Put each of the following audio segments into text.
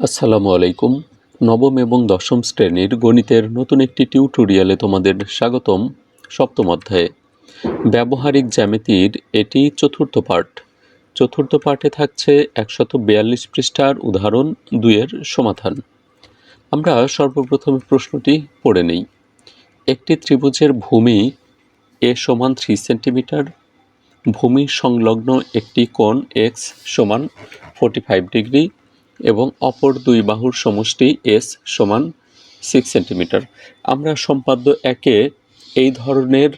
আসসালামু আলাইকুম। নবম এবং দশম শ্রেণির গণিতের নতুন একটি টিউটোরিয়ালে তোমাদের স্বাগতম সপ্তম অধ্যায়ে। ব্যবহারিক জ্যামিতির এটি চতুর্থ পার্ট চতুর্থ পার্টে থাকছে একশত বিয়াল্লিশ পৃষ্ঠার উদাহরণ দুইয়ের সমাধান। আমরা সর্বপ্রথম প্রশ্নটি পড়ে নেই। একটি ত্রিভুজের ভূমি এ সমান থ্রি সেন্টিমিটার, ভূমি সংলগ্ন একটি কোণ এক্স সমান ফোর্টি ফাইভ ডিগ্রি এবং অপর দুই বাহুর সমষ্টি এস সমান সিক্স সেন্টিমিটার আমরা সম্পাদ্য একে এই ধরনের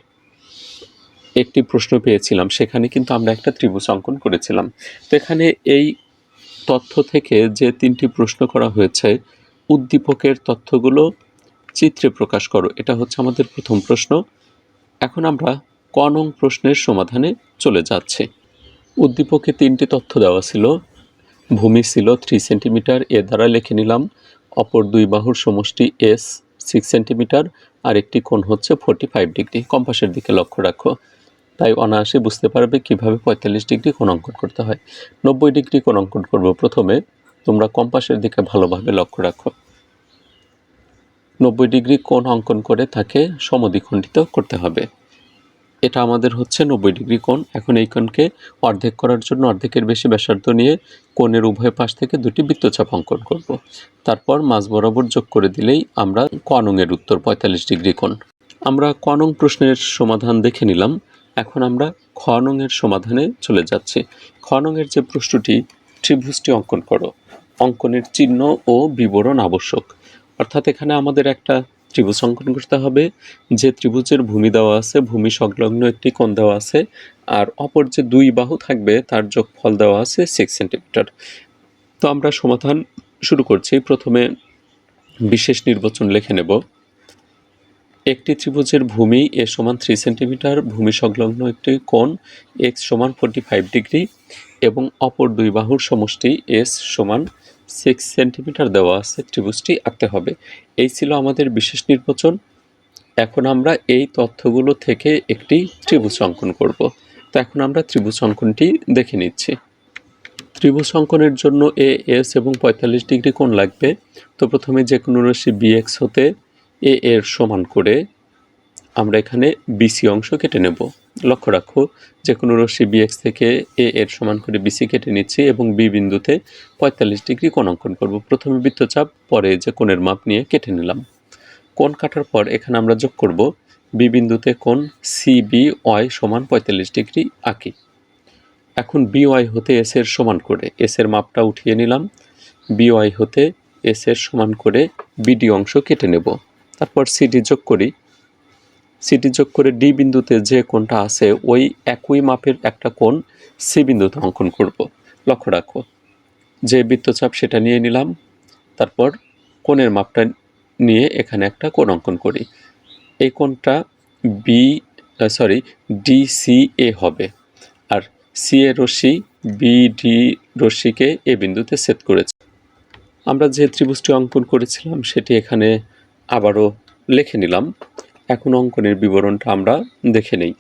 একটি প্রশ্ন পেয়েছিলাম, সেখানে কিন্তু আমরা একটা ত্রিভুজ অঙ্কন করেছিলাম। তো এখানে এই তথ্য থেকে যে তিনটি প্রশ্ন করা হয়েছে, উদ্দীপকের তথ্যগুলো চিত্রে প্রকাশ করো, এটা হচ্ছে আমাদের প্রথম প্রশ্ন। এখন আমরা কনং প্রশ্নের সমাধানে চলে যাচ্ছি। উদ্দীপকে তিনটি তথ্য দেওয়া ছিল ভূমি ছিল থ্রি সেন্টিমিটার এ দ্বারা লিখে নিলাম। অপর দুই বাহুর সমষ্টি এস সিক্স সেন্টিমিটার আর একটি কোণ হচ্ছে ফোর্টি ফাইভ ডিগ্রি কম্পাসের দিকে লক্ষ্য রাখো। তাই অনায়াসে বুঝতে পারবে কীভাবে পঁয়তাল্লিশ ডিগ্রি কোণ অঙ্কন করতে হয়। নব্বই ডিগ্রি কোণ অঙ্কন করব প্রথমে। তোমরা কম্পাসের দিকে ভালোভাবে লক্ষ্য রাখো। নব্বই ডিগ্রি কোণ অঙ্কন করে তাকে সমদ্বিখণ্ডিত করতে হবে। এটা আমাদের হচ্ছে নব্বই ডিগ্রি কোণ। এখন এই কোণকে অর্ধেক করার জন্য অর্ধেকের বেশি ব্যাসার্ধ নিয়ে কোণের উভয় পাশ থেকে দুটি বৃত্তচাপ অঙ্কন করব। তারপর মাঝ বরাবর যোগ করে দিলেই আমরা কনংয়ের উত্তর পঁয়তাল্লিশ ডিগ্রি কোণ। আমরা কনং প্রশ্নের সমাধান দেখে নিলাম। এখন আমরা খনংয়ের সমাধানে চলে যাচ্ছি। খনংয়ের যে প্রশ্নটি, ত্রিভুজটি অঙ্কন করো। অঙ্কনের চিহ্ন ও বিবরণ আবশ্যক। অর্থাৎ এখানে আমাদের একটা ত্রিভুজ অঙ্কন করতে হবে। যে ত্রিভুজের ভূমি দেওয়া আছে, ভূমি সংলগ্ন একটি কোণ দেওয়া আছে, আর অপর যে দুই বাহু থাকবে, তার যোগফল দেওয়া আছে সিক্স সেন্টিমিটার তো আমরা সমাধান শুরু করছি। প্রথমে বিশেষ নির্বাচন লিখে নেব। একটি ত্রিভুজের ভূমি এ সমান থ্রি সেন্টিমিটার ভূমি সংলগ্ন একটি কোণ এক্স সমান ফোর্টি ফাইভ ডিগ্রি এবং অপর দুই বাহুর সমষ্টি এস সমান সিক্স সেন্টিমিটার দেওয়া আছে, ত্রিভুজটি আঁকতে হবে। এই ছিল আমাদের বিশেষ নির্বাচন। এখন আমরা এই তথ্যগুলো থেকে একটি ত্রিভুজ অঙ্কন করব। তো এখন আমরা ত্রিভুজ অঙ্কনটি দেখে নিচ্ছি। ত্রিভুজ অঙ্কনের জন্য এ এস এবং পঁয়তাল্লিশ ডিগ্রি কোণ লাগবে। তো প্রথমে যে কোনো রাশি বিএক্স হতে এ এর সমান করে আমরা এখানে বিসি অংশ কেটে নেব। লক্ষ্য রাখো যে কোনো রশ্মি বিএক্স থেকে এ এর সমান করে বিসি কেটে নিচ্ছি এবং বি বিন্দুতে পঁয়তাল্লিশ ডিগ্রি কোণ অঙ্কন করব। প্রথমে বৃত্তচাপ, পরে যে কোণের মাপ নিয়ে কেটে নিলাম। কোণ কাটার পর এখানে আমরা যোগ করব। বি বিন্দুতে কোণ সি বি ওয়াই সমান পঁয়তাল্লিশ ডিগ্রি আঁকি। এখন বি ওয়াই হতে এস এর সমান করে এস এর মাপটা উঠিয়ে নিলাম। বি ওয়াই হতে এস এর সমান করে বিডি অংশ কেটে নেব। তারপর সিডি যোগ করি। সিটি যোগ করে ডি বিন্দুতে যে কোণটা আছে, ওই একই মাপের একটা কোণ সি বিন্দুতে অঙ্কন করব। লক্ষ্য রাখো, যে বৃত্তচাপ সেটা নিয়ে নিলাম, তারপর কোণের মাপটা নিয়ে এখানে একটা কোণ অঙ্কন করি। এই কোণটা বি সরি ডি এ হবে, আর সি এ রশ্মি বি ডি রশ্মিকে এ বিন্দুতে সেট করেছে। আমরা যে ত্রিভুজটি অঙ্কন করেছিলাম, সেটি এখানে আবারও লিখে নিলাম। এখন অঙ্কনের বিবরণটা আমরা দেখে নেই।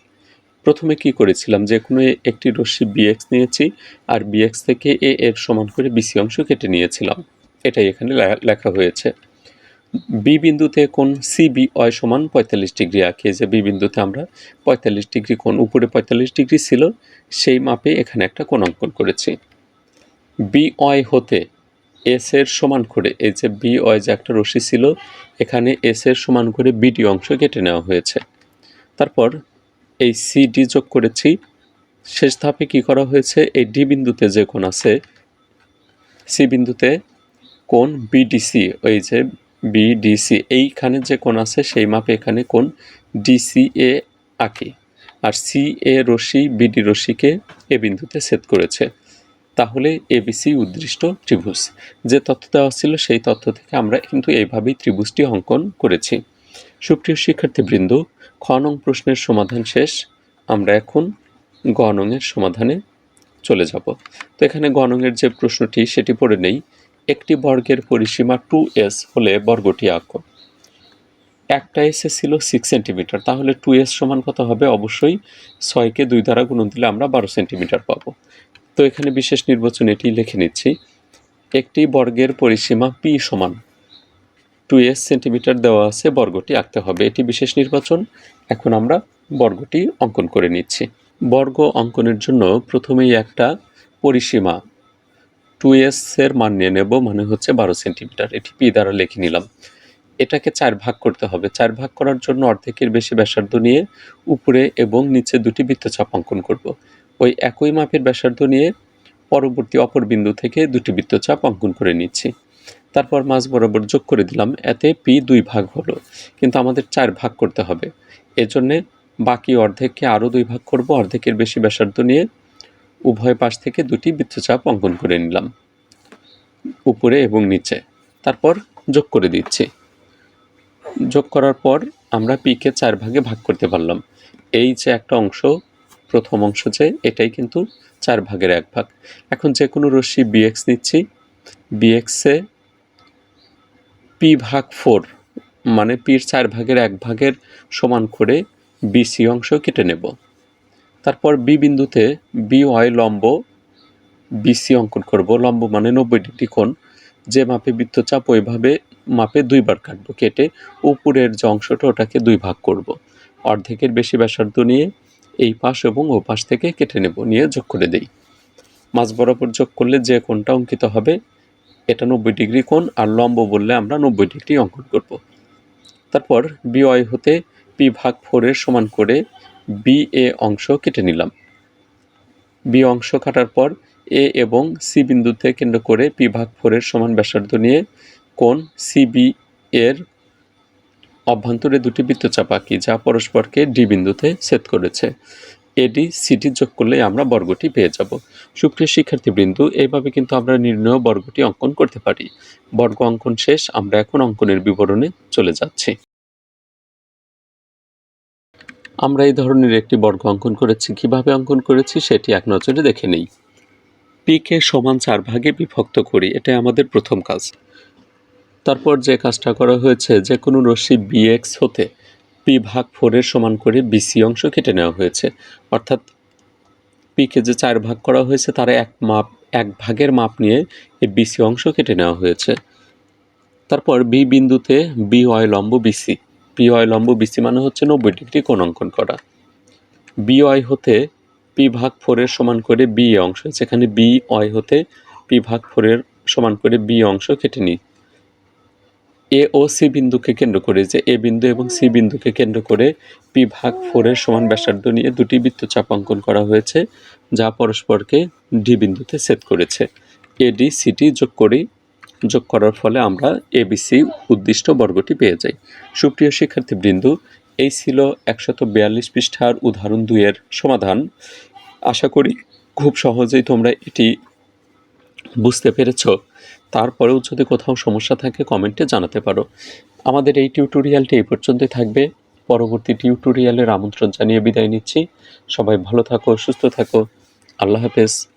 প্রথমে কি করেছিলাম? যে কোনো একটি রশ্মি বিএক্স নিয়েছি আর বিএক্স থেকে এ এর সমান করে বিসি অংশ কেটে নিয়েছিলাম। এটাই এখানে লেখা হয়েছে। বি বিন্দুতে কোন সি বি অয় সমান পঁয়তাল্লিশ ডিগ্রি আঁকে। যে বি বিন্দুতে আমরা পঁয়তাল্লিশ ডিগ্রি কোন উপরে পঁয়তাল্লিশ ডিগ্রি ছিল, সেই মাপে এখানে একটা কোন অঙ্কন করেছি। বি অয় হতে এস এর সমান করে, এই যে বি ওয়াই যে একটা রশি ছিল, এখানে এস এর সমান করে বিডি অংশ কেটে নেওয়া হয়েছে। তারপর এই সি ডি যোগ করেছি, শেষ ধাপে কি করা হয়েছে? এই ডি বিন্দুতে যে কোণ আছে সি বিন্দুতে কোণ বিডিসি ওই যে বিডিসি এইখানে যে কোণ আছে, সেই মাপে এখানে কোণ ডিসি এ আঁকি। আর সি এ রশি বিডি রশিকে এ বিন্দুতে সেট করেছে। তাহলে এবিসি উদ্দৃষ্ট ত্রিভুজ। যে তথ্য দেওয়া ছিল সেই তথ্য থেকে আমরা কিন্তু এইভাবেই ত্রিভুজটি অঙ্কন করেছি। সুপ্রিয় শিক্ষার্থীবৃন্দ, খ নং প্রশ্নের সমাধান শেষ। আমরা এখন গ সমাধানে চলে যাব। তো এখানে গণঙের যে প্রশ্নটি, সেটি পড়ে নেই। একটি বর্গের পরিসীমা টু এস হলে বর্গটি আঁক। একটা এসে ছিল সিক্স সেন্টিমিটার তাহলে টু এস সমান কত হবে? অবশ্যই ছয়কে দুই দ্বারা গুণন দিলে আমরা বারো সেন্টিমিটার পাবো। তো এখানে বিশেষ নির্বাচন এটি লিখে নিচ্ছি। একটি বর্গের পরিসীমা পি সমান। টু এস সেন্টিমিটার দেওয়া আছে, বর্গটি আঁকতে হবে। এটি বিশেষ নির্বাচন। এখন আমরা বর্গটি অঙ্কন করে নিচ্ছি। বর্গ অঙ্কনের জন্য প্রথমেই একটা পরিসীমা টু এর মান নিয়ে নেব মানে হচ্ছে বারো সেন্টিমিটার এটি পি দ্বারা লিখে নিলাম। এটাকে চার ভাগ করতে হবে। চার ভাগ করার জন্য অর্ধেকের বেশি ব্যাসার্ধ নিয়ে উপরে এবং নিচে দুটি বৃত্তচাপ অঙ্কন করব। ওই একই মাপের ব্যাসার্ধ নিয়ে পরবর্তী অপর বিন্দু থেকে দুটি বৃত্তচাপ অঙ্কন করে নিচ্ছি। তারপর মাঝ বরাবর যোগ করে দিলাম, এতে পি দুই ভাগ হলো। কিন্তু আমাদের চার ভাগ করতে হবে। এজন্যে বাকি অর্ধেককে আরও দুই ভাগ করব, অর্ধেকের বেশি ব্যাসার্ধ নিয়ে উভয় পাশ থেকে দুটি বৃত্তচাপ অঙ্কন করে নিলাম। উপরে এবং নিচে। তারপর যোগ করে দিচ্ছি। যোগ করার পর আমরা পিকে চার ভাগে ভাগ করতে পারলাম। এই যে একটা অংশ প্রথম অংশ যে, এটাই কিন্তু চার ভাগের এক ভাগ। এখন যে কোনো রশ্মি বিএক্স নিচ্ছি। বিএক্সে পি ভাগ ফোর মানে পির চার ভাগের এক ভাগের সমান করে বিসি অংশ কেটে নেব। তারপর বি বিন্দুতে বি ওয়াই লম্ব বিসি অঙ্কন করব। লম্ব মানে নব্বই ডিগ্রি কোণ। যে মাপে বৃত্তচাপ ওইভাবে মাপে দুইবার কাটবো। কেটে উপরের যে অংশটা, ওটাকে দুই ভাগ করব। অর্ধেকের বেশি ব্যাসার্ধ নিয়ে এই পাশ এবং ও পাশ থেকে কেটে নেব, নিয়ে যোগ করে দেই মাঝ বরাবর যোগ করলে যে কোণটা অঙ্কিত হবে, এটা নব্বই ডিগ্রি কোণ আর লম্ব বললে আমরা নব্বই ডিগ্রি অঙ্কন করব। তারপর বি ওয়াই হতে পি ভাগ ফোরের সমান করে বি এ অংশ কেটে নিলাম বি অংশ কাটার পর এ এবং সি বিন্দুতে কেন্দ্র করে পি ভাগ ফোরের সমান ব্যাসার্ধ নিয়ে কোণ সিবি এর অভ্যন্তরে দুটি বৃত্তচাপ আঁকি যা পরস্পরকে ডি বিন্দুতে ছেদ করেছে। এডি সিটি যোগ করলে আমরা বর্গটি পেয়ে যাব। সুপ্রিয় শিক্ষার্থীবৃন্দু, এইভাবে কিন্তু আমরা নির্ণয় বর্গটি অঙ্কন করতে পারি। বর্গ অঙ্কন শেষ, আমরা এখন অঙ্কনের বিবরণে চলে যাচ্ছি। আমরা এই ধরনের একটি বর্গ অঙ্কন করেছি। কীভাবে অঙ্কন করেছি সেটি এক নজরে দেখে নেই। পিকে সমান চার ভাগে বিভক্ত করি, এটাই আমাদের প্রথম কাজ। তারপর যে কাজটা করা হয়েছে, যে কোনো রশ্মি বিএক্স হতে পি ভাগ ফোরের সমান করে বিসি অংশ কেটে নেওয়া হয়েছে। অর্থাৎ পিকে যে চার ভাগ করা হয়েছে, তার এক মাপ, এক ভাগের মাপ নিয়ে এই বিসি অংশ কেটে নেওয়া হয়েছে। তারপর বি বিন্দুতে বি ওয়াই লম্ব বিসি পি ওয়াই লম্ব বিসি মানে হচ্ছে নব্বই ডিগ্রি কোণ অঙ্কন করা। বি ওয়াই হতে পি ভাগ ফোরের সমান করে বি অংশ, যেখানে বি ওয়াই হতে পি ভাগ ফোরের সমান করে বি অংশ কেটে নিই। এ ও সি বিন্দুকে কেন্দ্র করে যে এ বিন্দু এবং সি বিন্দুকে কেন্দ্র করে পি ভাগ ফোরের সমান ব্যাসার্ধ নিয়ে দুটি বৃত্তচাপ অঙ্কন করা হয়েছে, যা পরস্পরকে ডি বিন্দুতে ছেদ করেছে। এডি সিটি যোগ করি যোগ করার ফলে আমরা এবিসি উদ্দিষ্ট বর্গটি পেয়ে যাই। সুপ্রিয় শিক্ষার্থীবৃন্দ, এই ছিল একশত বিয়াল্লিশ পৃষ্ঠার উদাহরণ দুইয়ের সমাধান। আশা করি খুব সহজেই তোমরা এটি বুঝতে পেরেছ? তারপরেও যদি কোথাও সমস্যা থাকে, কমেন্টে জানাতে পারো। আমাদের এই টিউটোরিয়ালটি এই পর্যন্তই থাকবে। পরবর্তী টিউটোরিয়ালের আমন্ত্রণ জানিয়ে বিদায় নিচ্ছি। সবাই ভালো থাকো, সুস্থ থাকো। আল্লাহ হাফেজ।